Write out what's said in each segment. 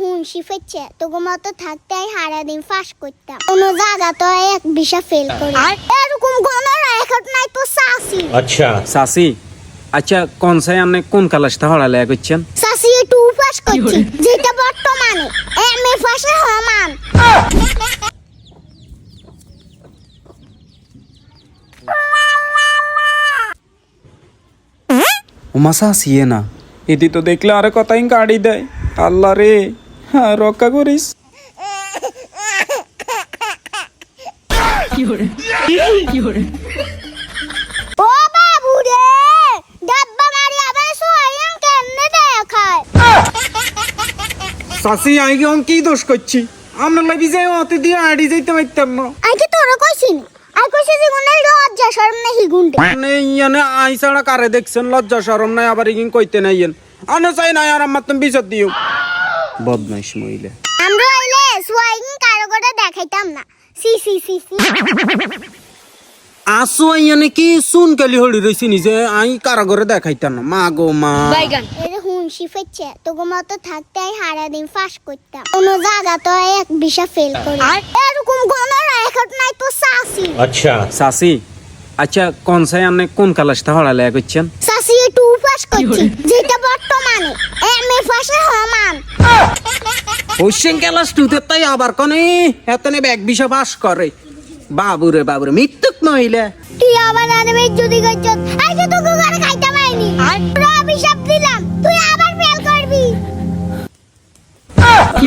হুনসি মতো থাকতে আমি সারাদিন ফাঁস করতাম। জায়গা তো এক ফেল আর? এরকম তো সাসি। আচ্ছা। সাসি আচ্ছা কোন সাই আমি কোন কালাসটা হড়ালে করছেন? সাসি করছি। যেটা বর্তমানে ফাঁসে ও মাসা না। এটি তো দেখলে আরে কথাই গাড়ি দেয়। আল্লাহ রে। হ্যাঁ রক্ষা করিস। ও বাবু রে ডাব্বা মারি আবার সোয়াইন কেমনে দেখায়? চাচি আমি কি কি দোষ করছি? আমরা লাগি যাই অতে দিয়ে আড়ি যাইতে পারতাম না। তোরা কইছে যে লজ্জা শরম নাহি গুণটা মানে ইয়ানে আই ছাড়া কারে দেখছেন? লজ্জা শরম নাই আবার ইগিন কইতে নাই আনে চাই নাই আর আমার তুমি বিচার দিও। বদমাইশ মহিলা। আমরা সোয়াইং কারও দেখাইতাম না। সি সি সি সি। কি সুন কালি হলি রইছি নিজে? আই কারাগরে দেখাইতাম মা গো মা। বাইগান। হুন শিফেছে তো গো মা তো থাকতে আই হারা দিন ফাঁস করতাম। কোন জায়গা তো এক বিশা ফেল করে। আর এরকম কোন রেকর্ড নাই তো সাসি। আচ্ছা। সাসি আচ্ছা কোন সাই কোন কালাসটা হড়ালে করছেন সাসি টু করছি। যেটা বর্তমানে। এম এ পাশে সমান। হোসেন ক্লাস টুতে তাই আবার কনে? এতনে ব্যাগ বিষা বাস করে। বাবুরে বাবুরে মৃত্যুক মহিলা তুই আবার আনবে যদি করছ আই যে তোকে খাইতে পাইনি পুরো অভিশাপ দিলাম। তুই আবার ফেল করবি।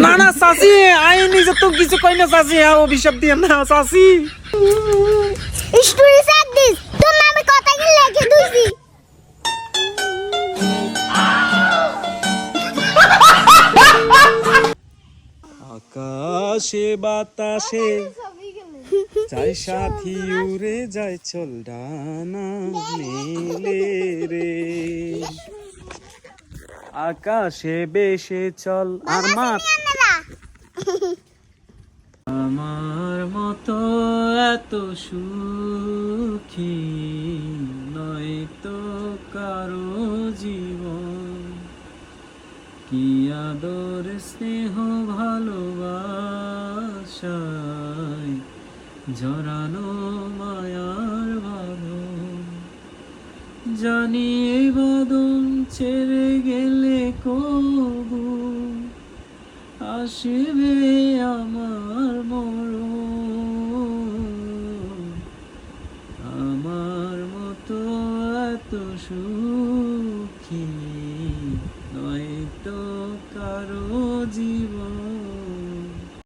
না না চাচি আই নিজে তো কিছু কই না চাচি আর অভিশাপ দিয়ে না চাচি। স্টোরি সাথ দিস তুমি আমি কথা কি লিখে দিছি আকাশে বাতাসে। যাই সাথী উড়ে যায় চল ডানা মেলে রে। আকাশে বেশে চল আর মাত আমার মতো এত সুখী নয় তো কারও জীবন। কি আদর, স্নেহ, ভালোবাসায় জড়ানো মায়ার বাঁধন? জানি এই বাদন ছেড়ে গেলে কবু আসবে আমার মরণ। আমার মতো এত সুখী নয় ছোট কারও জীবন